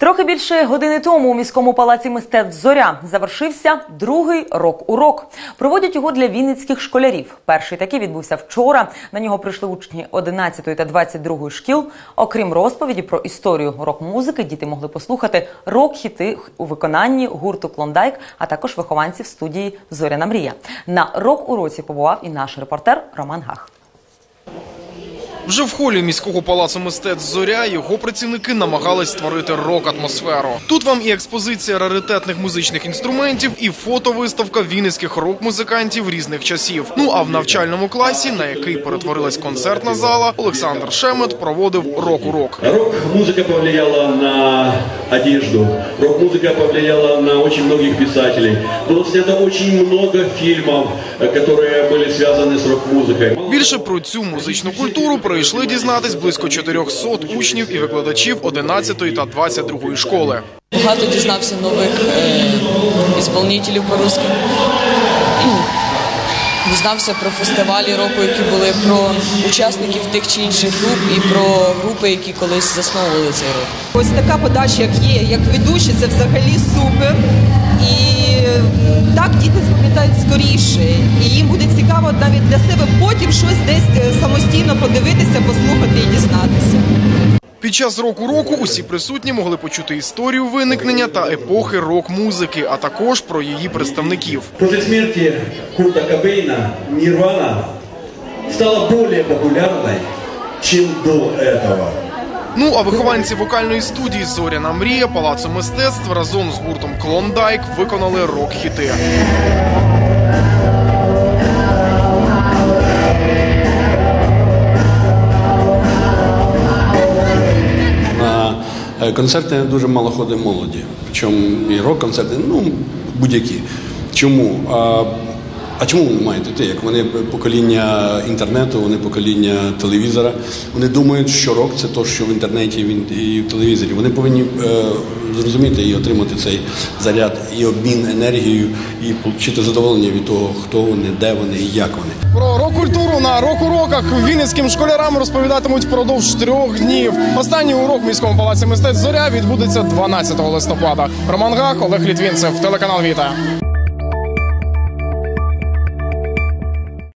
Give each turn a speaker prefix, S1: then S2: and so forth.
S1: Трохи більше години тому у міському палаці мистецтв Зоря завершився другий рок-урок. Проводять його для вінницьких школярів. Перший такий відбувся вчора. На нього прийшли учні 11 та 22 шкіл. Окрім розповіді про історію рок-музики, діти могли послухати рок-хіти у виконанні гурту Клондайк, а також вихованців студії Зоряна мрія. На рок-уроці побував і наш репортер Роман Гах.
S2: Вже в холі міського палацу мистецтв Зоря його працівники намагались створити рок-атмосферу. Тут вам і експозиція раритетних музичних інструментів, і фотовиставка вінницьких рок-музикантів різних часів. Ну а в навчальному класі, на який перетворилась концертна зала, Олександр Шемет проводив рок-урок.
S3: Рок-музыка повлияла на одежду, рок-музыка повлияла на очень многих писателей. Было снято очень много фильмов, э, которые были связаны с рок-музыкой.
S2: Більше про цю музичну культуру прийшли дізнатись близько 400 учнів і викладачів 11 та 22 школи.
S4: Багато дізнався нових е, ісполнителів по-русски. Дізнався про фестивалі року, які були про учасників тих чи інших груп, і про групи, які колись засновували цей рух.
S5: Ось така подача, як є, як ведучі, це взагалі супер. Запам'ятають. І їм буде цікаво навіть для себе потім щось десь е, самостійно подивитися, послухати і дізнатися.
S2: Під час року-року усі присутні могли почути історію виникнення та епохи рок-музики, а також про її представників.
S3: После смерти Курта Кобейна Нирвана стала более популярной, чем до этого.
S2: Ну а вихованці вокальної студії Зоряна мрія палацу мистецтв разом з гуртом Клондайк виконали рок-хіти.
S6: Е, концерти дуже мало ходить молоді. Причому і рок-концерти, ну будь-які. Чому? А, чому вони мають йти? Як вони покоління інтернету, вони покоління телевізора. Вони думають, що рок це то, що в інтернеті і в телевізорі. Вони повинні е, зрозуміти і отримати цей заряд і обмін енергією, і отримати задоволення від того, хто вони, де вони і як вони.
S2: Про рок-культуру на рок-уроках вінницьким школярам розповідатимуть впродовж трьох днів. Останній урок в міському палаці мистецтв Зоря відбудеться 12 листопада. Роман Гах, Олег Літвінцев, телеканал Віта.